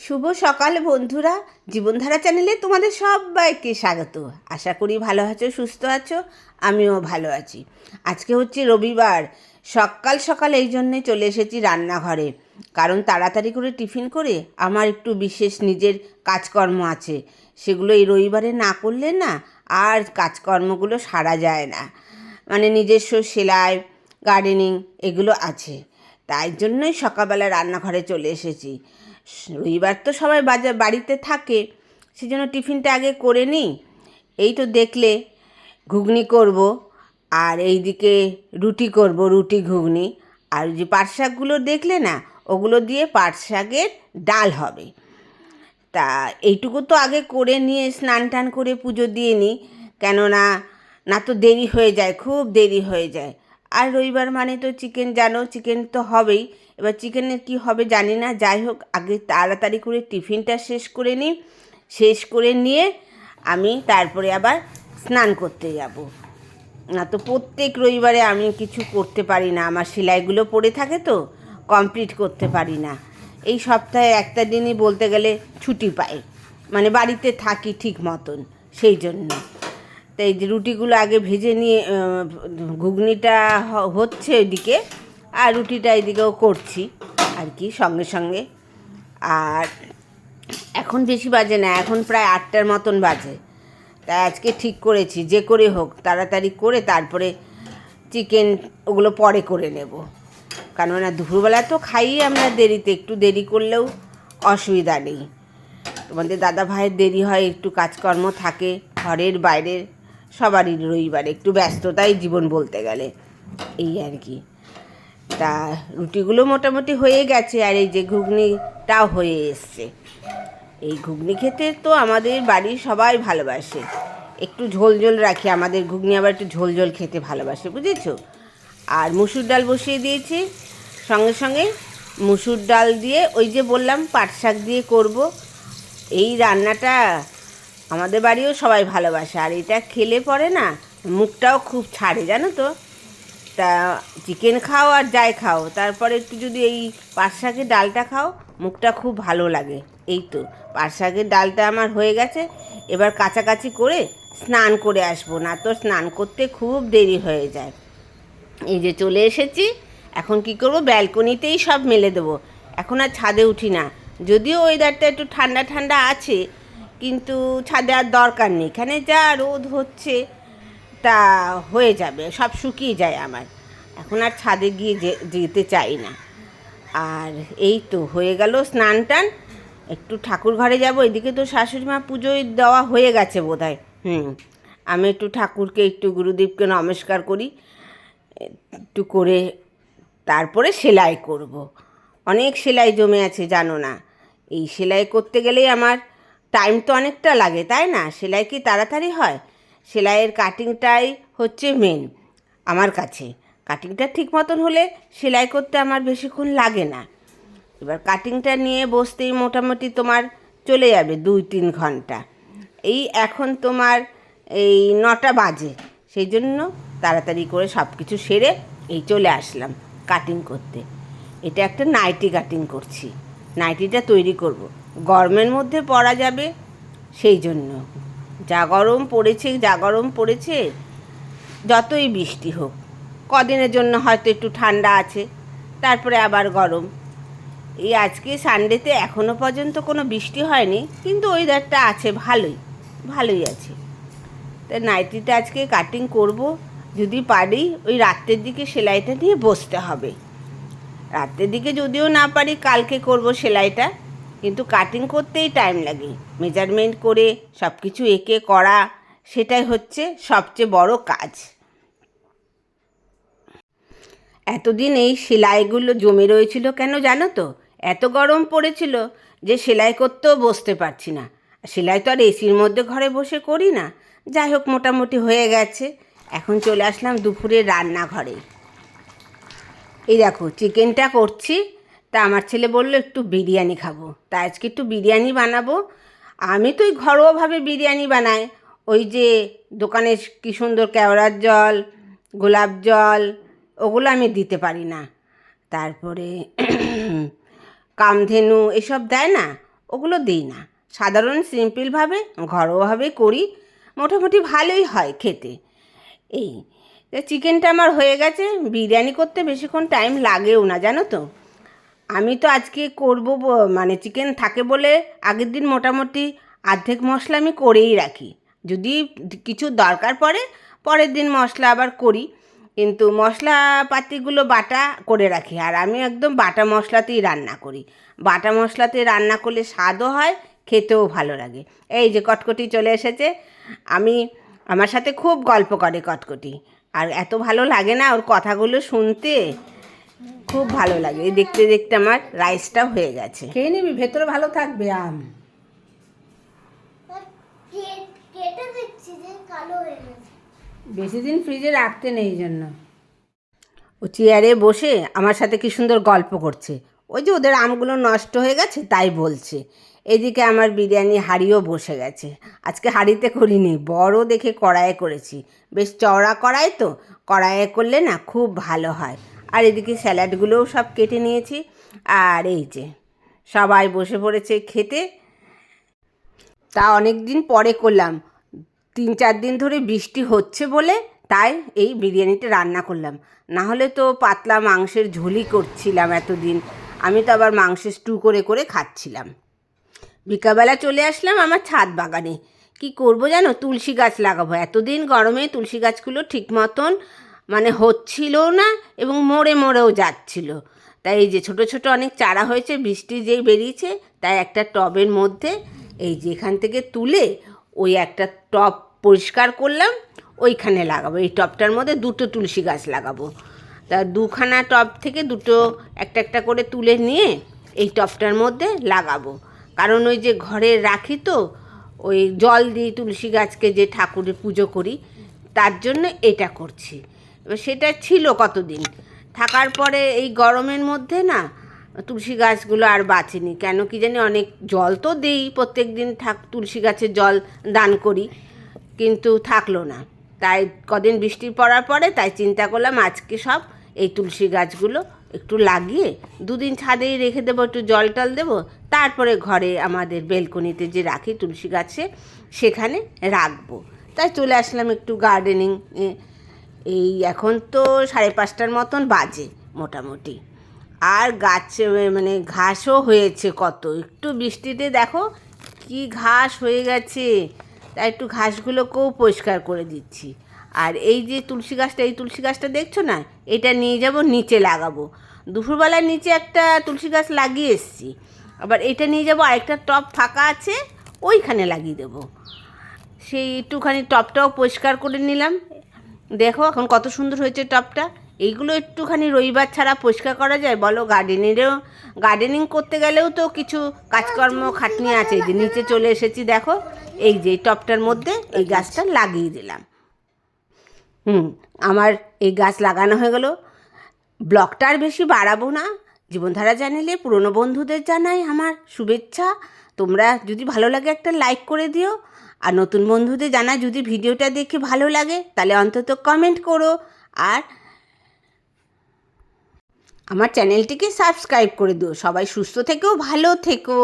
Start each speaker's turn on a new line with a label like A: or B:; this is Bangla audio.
A: শুভ সকাল বন্ধুরা। জীবনধারা চ্যানেলে তোমাদের সবাইকে স্বাগত। আশা করি ভালো আছো, সুস্থ আছো, আমিও ভালো আছি। আজকে হচ্ছে রবিবার। সকাল সকাল এই জন্যে চলে এসেছি রান্নাঘরে। কারণ তাড়াতাড়ি করে টিফিন করে আমার একটু বিশেষ নিজের কাজকর্ম আছে। সেগুলো এই রবিবারে না করলে না আর কাজকর্মগুলো সারা যায় না। মানে নিজস্ব সেলাই গার্ডেনিং এগুলো আছে। তাই জন্যই সকালবেলা রান্নাঘরে চলে এসেছি। রবিবার তো সবাই বাজার বাড়িতে থাকে সেই জন্য টিফিনটা আগে করে নিই। এই তো দেখলে ঘুগনি করব, আর এইদিকে রুটি করব, রুটি, ঘুগনি। আর যে পাট শাকগুলো দেখলে না, ওগুলো দিয়ে পাট শাকের ডাল হবে। তা এইটুকু তো আগে করে নিয়ে স্নান টান করে পুজো দিয়ে নিই, কেননা না তো দেরি হয়ে যায়, খুব দেরি হয়ে যায়। আর রবিবার মানে তো চিকেন, জানো, চিকেন তো হবেই। এবার চিকেনের কি হবে জানি না, যাই হোক, আগে তাড়াতাড়ি করে টিফিনটা শেষ করে নিই। শেষ করে নিয়ে আমি তারপরে আবার স্নান করতে যাব। না তো প্রত্যেক রবিবারে আমি কিছু করতে পারি না, আমার সেলাইগুলো পড়ে থাকে তো কমপ্লিট করতে পারি না। এই সপ্তাহে একটা দিনই বলতে গেলে ছুটি পাই মানে বাড়িতে থাকি ঠিক মতন, সেই জন্য। তাই যে রুটিগুলো আগে ভেজে নিয়ে ঘুগনিটা হচ্ছে ওইদিকে আর রুটিটা এদিকেও করছি, আর কি, সঙ্গে সঙ্গে। আর এখন বেশি বাজে না, এখন প্রায় আটটার মতন বাজে। তাই আজকে ঠিক করেছি, যে করে হোক, তাড়াতাড়ি করে তারপরে চিকেন ওগুলো পরে করে নেব। কেননা দুপুরবেলা তো খাই আমরা দেরিতে, একটু দেরি করলেও অসুবিধা নেই। তোমাদের দাদা ভাইয়ের দেরি হয়, একটু কাজকর্ম থাকে, ঘরের বাইরের সবারই রবিবার, একটু ব্যস্ততাই জীবন বলতে গেলে। এই আর কি। তা রুটিগুলো মোটামুটি হয়ে গেছে আর এই যে ঘুগনিটাও হয়ে এসছে। এই ঘুগনি খেতে তো আমাদের বাড়ির সবাই ভালোবাসে। একটু ঝোল ঝোল রাখি, আমাদের ঘুগনি আবার একটু ঝোল ঝোল খেতে ভালোবাসে, বুঝেছ? আর মুসুর ডাল বসিয়ে দিয়েছি। সঙ্গে সঙ্গে মুসুর ডাল দিয়ে ওই যে বললাম, পাট শাক দিয়ে করব। এই রান্নাটা আমাদের বাড়িও সবাই ভালোবাসে। আর এটা খেলে পরে না, মুখটাও খুব ছাড়ে, জানো তো? তা চিকেন খাও আর যাই খাও। তারপরে একটু যদি এই পাট শাকের ডালটা খাও, মুখটা খুব ভালো লাগে। এই তো, পাট শাকের ডালটা আমার হয়ে গেছে। এবার কাছাকাছি করে স্নান করে আসব, না তো স্নান করতে খুব দেরি হয়ে যায়। এই যে চলে এসেছি, এখন কি করব? ব্যালকনিতেই সব মেলে দেবো। এখন আর ছাদে উঠি না। যদিও ওয়েদারটা একটু ঠান্ডা ঠান্ডা আছে, কিন্তু ছাদে আর দরকার নেই। এখানে যা রোদ হচ্ছে তা হয়ে যাবে, সব শুকিয়ে যায় আমার। এখন আর ছাদে গিয়ে যেতে চাই না। আর এই তো হয়ে গেল স্নান টান। একটু ঠাকুর ঘরে যাব, এদিকে তো শাশুড়ি মা পুজোয় দেওয়া হয়ে গেছে বোধ হয় হুম, আমি একটু ঠাকুরকে, একটু গুরুদেবকে নমস্কার করি, একটু করে তারপরে সেলাই করব। অনেক সেলাই জমে আছে, জানো না। এই সেলাই করতে গেলেই আমার টাইম তো অনেকটা লাগে, তাই না? সেলাই কি তাড়াতাড়ি হয়? সেলাইয়ের কাটিংটাই হচ্ছে মেন আমার কাছে। কাটিংটা ঠিক মতন হলে সেলাই করতে আমার বেশিক্ষণ লাগে না। এবার কাটিংটা নিয়ে বসতেই মোটামুটি তোমার চলে যাবে দুই তিন ঘণ্টা। এই এখন তোমার এই নটা বাজে, সেই জন্য তাড়াতাড়ি করে সব কিছু সেরে এই চলে আসলাম কাটিং করতে। এটা একটা নাইটি কাটিং করছি। নাইটিটা তৈরি করব। গরমের মধ্যে পরা যাবে সেই জন্য। যা গরম পড়েছে, যা গরম পড়েছে, যতই বৃষ্টি হোক। কদিনের জন্য হয়তো একটু ঠান্ডা আছে, তারপরে আবার গরম। এই আজকে সানডেতে এখনও পর্যন্ত কোনো বৃষ্টি হয়নি, কিন্তু ওয়েদারটা আছে ভালোই ভালোই আছে। তা নাইটিটা আজকে কাটিং করব, যদি পারি ওই রাত্রের দিকে সেলাইটা নিয়ে বসতে হবে। রাত্রের দিকে যদিও না পারি, কালকে করব সেলাইটা। কিন্তু কাটিং করতেই টাইম লাগে। মেজারমেন্ট করে সব কিছু এঁকে করা, সেটাই হচ্ছে সবচেয়ে বড় কাজ। এতদিন এই সেলাইগুলো জমে রয়েছিল কেন জানো তো? এত গরম পড়েছিল যে সেলাই করতেও বসতে পারছি না। সেলাই তো আর এসির মধ্যে ঘরে বসে করি না। যাই হোক, মোটামুটি হয়ে গেছে। এখন চলে আসলাম দুপুরে রান্নাঘরে। এই দেখো চিকেনটা করছি। তা আমার ছেলে বলল, একটু বিরিয়ানি খাব। তা আজকে একটু বিরিয়ানি বানাবো। আমি তো ওই ঘরোয়াভাবে বিরিয়ানি বানাই। ওই যে দোকানে কি সুন্দর কেওড়ার জল, গোলাপ জল, ওগুলো আমি দিতে পারি না। তারপরে কামধেনু এসব দেয় না, ওগুলো দিই না। সাধারণ, সিম্পলভাবে, ঘরোয়াভাবে করি। মোটামুটি ভালোই হয় খেতে। এই চিকেনটা আমার হয়ে গেছে। বিরিয়ানি করতে বেশিক্ষণ টাইম লাগেও না, জানো তো? আমি তো আজকে করব মানে চিকেন থাকে বলে আগের দিন মোটামুটি অর্ধেক মশলা আমি করেই রাখি। যদি কিছু দরকার পড়ে, পরের দিন মশলা আবার করি। কিন্তু মশলাপাতিগুলো বাটা করে রাখি আর আমি একদম বাটা মশলাতেই রান্না করি। বাটা মশলাতে রান্না করলে স্বাদও হয়, খেতেও ভালো লাগে। এই যে কটকটি চলে এসেছে। আমি আমার সাথে খুব গল্প করে কটকটি। আর এত ভালো লাগে না ওর কথাগুলো শুনতে। খুব ভালো লাগে। এই দেখতে দেখতে আমার রাইসটা হয়ে গেছে।
B: খেয়ে নিবি ভেতরে ভালো থাকবে আম।
C: হয়ে
B: বেশি দিন ফ্রিজে রাখতে নেই জন্য।
A: ও চেয়ারে বসে আমার সাথে কি সুন্দর গল্প করছে। ওই যে ওদের আমগুলো নষ্ট হয়ে গেছে তাই বলছে। এদিকে আমার বিরিয়ানি হাঁড়িও বসে গেছে। আজকে হাঁড়িতে করিনি বড় দেখে কড়াইয়ে করেছি। বেশ চওড়া কড়াই তো কড়াইয়ে করলে না খুব ভালো হয়। আর এদিকে স্যালাডগুলোও সব কেটে নিয়েছি। আর এই যে, সবাই বসে পড়েছে খেতে। তা অনেক দিন পরে করলাম। তিন চার দিন ধরে বৃষ্টি হচ্ছে বলে তাই এই বিরিয়ানিটা রান্না করলাম। না হলে তো পাতলা মাংসের ঝোলই করছিলাম এতদিন। আমি তো আবার মাংসের স্টু করে করে খাচ্ছিলাম। বিকাবেলা চলে আসলাম আমার ছাদ বাগানে। কি করব জানো? তুলসী গাছ লাগাবো। এতদিন গরমে তুলসী গাছগুলো ঠিক মতন মানে হচ্ছিলও না এবং মরে মরেও যাচ্ছিল। তাই এই যে ছোট ছোট অনেক চারা হয়েছে, বৃষ্টি যেই বেরিয়েছে, তাই একটা টবের মধ্যে এই যে এখান থেকে তুলে ওই একটা টব পরিষ্কার করলাম, ওইখানে লাগাবো। এই টবটার মধ্যে দুটো তুলসী গাছ লাগাবো। তা দুখানা টব থেকে দুটো একটা একটা করে তুলে নিয়ে এই টবটার মধ্যে লাগাবো। কারণ ওই যে ঘরে রাখি তো, ওই জল দিই তুলসী গাছকে যে ঠাকুরের পুজো করি, তার জন্য এটা করছি। সেটা ছিল কতদিন? থাকার পরে এই গরমের মধ্যে না তুলসী গাছগুলো আর বাঁচেনি। কেন কি জানি অনেক জল তো দেই, প্রত্যেক দিন থাক তুলসী গাছে জল দান করি, কিন্তু থাকল না। তাই কদিন বৃষ্টি পড়ার পরে তাই চিন্তা করলাম আজকে সব এই তুলসী গাছগুলো একটু লাগিয়ে দুদিন ছাদেই রেখে দেবো, একটু জল টল দেবো। তারপরে ঘরে আমাদের বেলকনিতে যে রাখি তুলসী গাছে, সেখানে রাখব। তাই চলে আসলাম একটু গার্ডেনিং এই এখন তো সাড়ে পাঁচটার মতন বাজে মোটামুটি। আর গাছ মানে ঘাসও হয়েছে কত। একটু বৃষ্টিতে দেখো কি ঘাস হয়ে গেছে। তাই একটু ঘাসগুলোকেও পরিষ্কার করে দিচ্ছি। আর এই যে তুলসী গাছটা, এই তুলসী গাছটা দেখছ না? এটা নিয়ে যাব, নিচে লাগাবো। দুপুরবেলা নিচে একটা তুলসী গাছ লাগিয়ে এসেছি। আবার এটা নিয়ে যাব, আরেকটা টব ফাঁকা আছে, ওইখানে লাগিয়ে দেবো। সেই একটুখানি টবটাও পরিষ্কার করে নিলাম। দেখো এখন কত সুন্দর হয়েছে টবটা এইগুলো একটুখানি রবিবার ছাড়া পরিষ্কার করা যায়, বলো? গার্ডেনেরও গার্ডেনিং করতে গেলেও তো কিছু কাজকর্ম খাটনি আছে। যে নিচে চলে এসেছি, দেখো। এই যে টবটার মধ্যে এই গাছটা লাগিয়ে দিলাম। হুম, আমার এই গাছ লাগানো হয়ে গেল। ব্লগটা আর বেশি বাড়াবো না। জীবনধারা চ্যানেলে পুরনো বন্ধুদের জানাই আমার শুভেচ্ছা। তোমরা যদি ভালো লাগে একটা লাইক করে দিও। আর নতুন বন্ধুদের জানা যদি ভিডিওটা দেখে ভালো লাগে, তাহলে অন্তত কমেন্ট করো। আর আমার চ্যানেলটিকে সাবস্ক্রাইব করে দিও। সবাই সুস্থ থেকেও ভালো থেকো।